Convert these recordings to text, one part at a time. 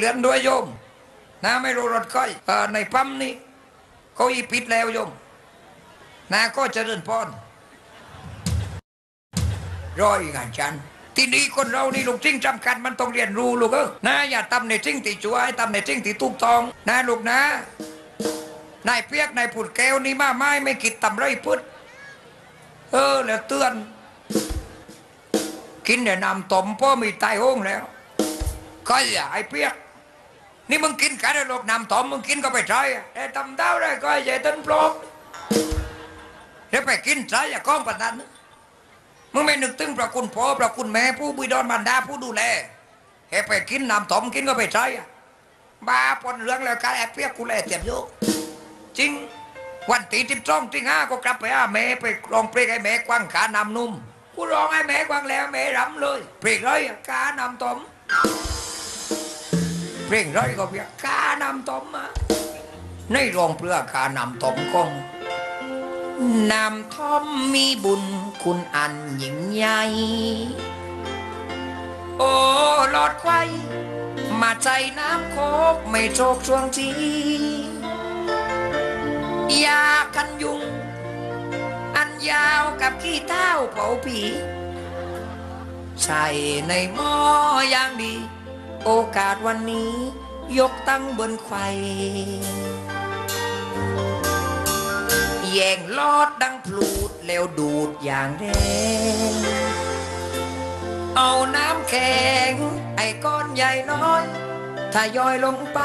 เรือนด้วยโยมนะไม่รู้รถก้อยอในปั๊มนี่เขาอีปิดแล้วโยมนะก็จะเดินพรร้อยงานจันที่นี่คนเรานี่ลูกจริงจำกัดมันต้องเรียนรู้ลูกเออนะอย่าทำในจริงที่ชั่วให้ทำในจริงที่ถูกตองนะลูกนะนายเปียกนายผุดแก้วนี่มาไม่ไม่คิดทำไรพุทธเออแล้วเตือน กินแต่นำต้มพ่อมีตายห้งแล้วก็อย่าไอ้เปียก นี่มึงกินกันได้หรอกน้ำต้มมึงกินก็ไปใช้อะแต่ำเต้าได้ก็อย่ต้นปลอกแล้วไปกินใช้อย่าก้องปนั้นมึงไม่นึกถึงพระคุณพ่อพระคุณแม่ผู้บุญดอนบรรดาผู้ดูแลให้ไปกินน้ำต้มกินก็ไปใช้บ้าปนเรื่องแล้วกันไอ้เปียกกูแลเตียมโยกจริงวันตีทิบจ้องที่ห้าก็กลับไปหาแม่ไปลองเพลงให้แม่กว้างขานำนุ่มกูร้องให้แม่กว้างแล้วแม่รำเลยเพลงเลยกานำตอม เพลงเลยก็เพียกานำตมมา ในรองเพื่อกานำตมกงนำทอมมีบุญคุณอันยิ่งใหญ่ โอ้หลอดไว้มาใจน้ำโคกไม่โชคช่วงจียากันยุง อันยาวกับขี้เท้าเผาผี ใส่ในหม้ออย่างดี โอกาสวันนี้ ยกตั้งบนไข่แย่งลอดดังพลูดแล้วดูดอย่างแรงเอาน้ำแข็ง ไอ้ก้อนใหญ่น้อยทยอยลงไป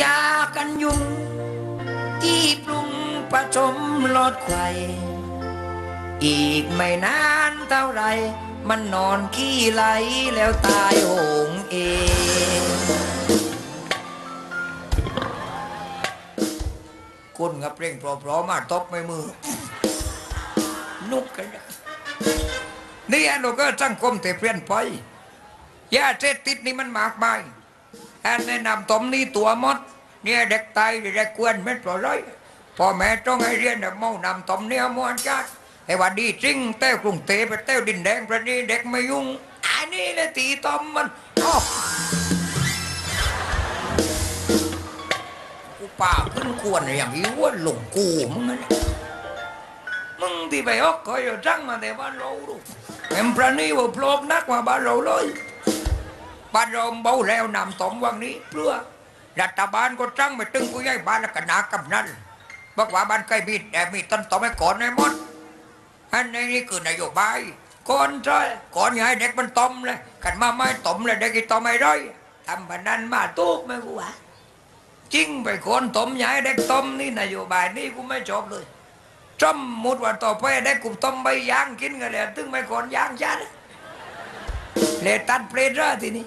ยากันยุง ที่ปรุงประชมลอดไข่อีกไม่นานเท่าไร มันนอนขี้ไหลแล้วตายโหงเอง คุณกับเพลงเพราะๆมาตบไม่มือ นุกกันนะนี่อันเราก็สังคมแต่เปลี่ยนไปยาเสพติดนี่มันมากมายอันแนะนำตมนี่ตัวมด เนี่ยเด็กตายเด็กกวนไม่ปล่อยเลยพ่อแม่ต้องให้เรียนแบบเมานำตมเนี่ยมวนจัด ไอ้ว่าดีจริงเต้วกรุงเทพไปเต้วดินแดงประนี้เด็กไม่ยุ่งอันนี้เลยตีตอมมันอ้อกูป่าขึ้นกวนอย่างนี้ว่าหลงกูมึงนะมึงที่ไปออกก็อย่จังมาแต่บ้านเราดูเอ็มประนี้ว่าปลกนักกว่าบ้านเราเลยบ้านเราเบาแล้วนำตมวันนี้เพื่อรัฐบาลก็จ้างไปตึงกูย้ายบ้านแล้วก็นากำนันบอกว่าบ้านใกล้มีแต่มีต้นตอมให้ก่อนในหมด อันนี้คือนโยบายก่อนใช่ก่อนอย่าให้เด็กมันตอมเลยกันมาไม่ตอมเลยเด็กอีตอมไม่ได้ทำแบบนั้นมาตุกไหมกูวะจริงไปคนตอมอย่าให้เด็กตอมนี่นโยบายนี่กูไม่ชอบเลยจำมุดว่าต่อไปเด็กกูต้มใบยางกินกันเลยตึงไม่ก่อนยางชัดเลยตัดเปรต ra ทีนี้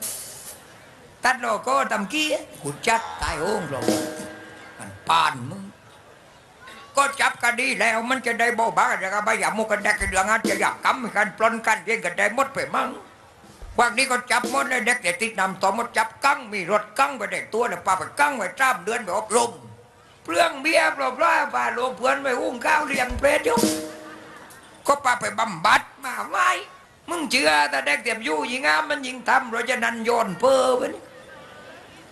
ตัดโลโก้ทำกี้กูจัดตายโอ้งเรามันปานมึง ก็จับกันดีแล้วมันจะได้เบาบางจะก็ไม่อยากมุกกันแดกกันเรื่องาจจะอยากกำกันปล้นกันเรียงกันได้หมดไปมั้งวันนี้ก็จับหมดเลยเด็กเด็กติดนำต่อมดจับกั้งมีรถกั้งไปเด็กตัวเนี่ยปาไปกั้งไว้จ้ามเดือนไปอบรมเปลืองเบี้ยปลอบร้อยป่าโลงเพื่อนไปอุ้งข้าวเลี้ยงเปรตอยู่ก็ปาไปบำบัดมาไว้มึงเชื่อแต่เด็กเตียมยู่ยิงงามมันยิงทำเราจะนันโยนเพ้อไปนี่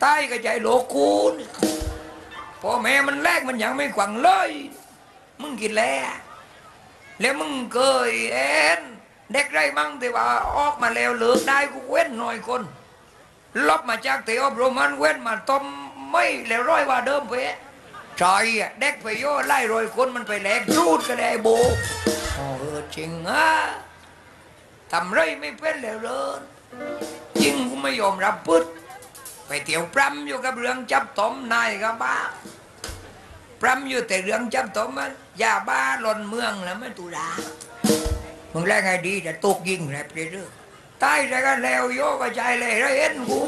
ตายก็ใจโลกูน พ่อแม่มันแลกมันยังไม่ขวังเลย มึงกินแล้วแล้วมึงเคยเอ็นเด็กไรมั่งที่ว่าออกมาแล้วเลิกได้กูเว้นหน่อยคนลบมาจากเตะอบรมมันเว้นมาต้มไม่แล้วร้อยว่าเดิมไปใช่อะเด็กไปโย่ไล่รอยคนมันไปแหลกรูดก็ได้โบเออจริงอะทำไรไม่เป็นแล้วเลยยิงกูไม่ยอมรับพุทธ ไปเที่ยวปรำอยู่กับเรื่องจับตมนายกับบ้าปรำอยู่แต่เรื่องจับตมมันยาบ้าหล่นเมืองแล้วไม่ตุลามึงแรกไงดีแต่ตกยิงแหละไปเรื่อยตายแล้วก็แล้วโยกกระจายเลยแล้วเห็นกู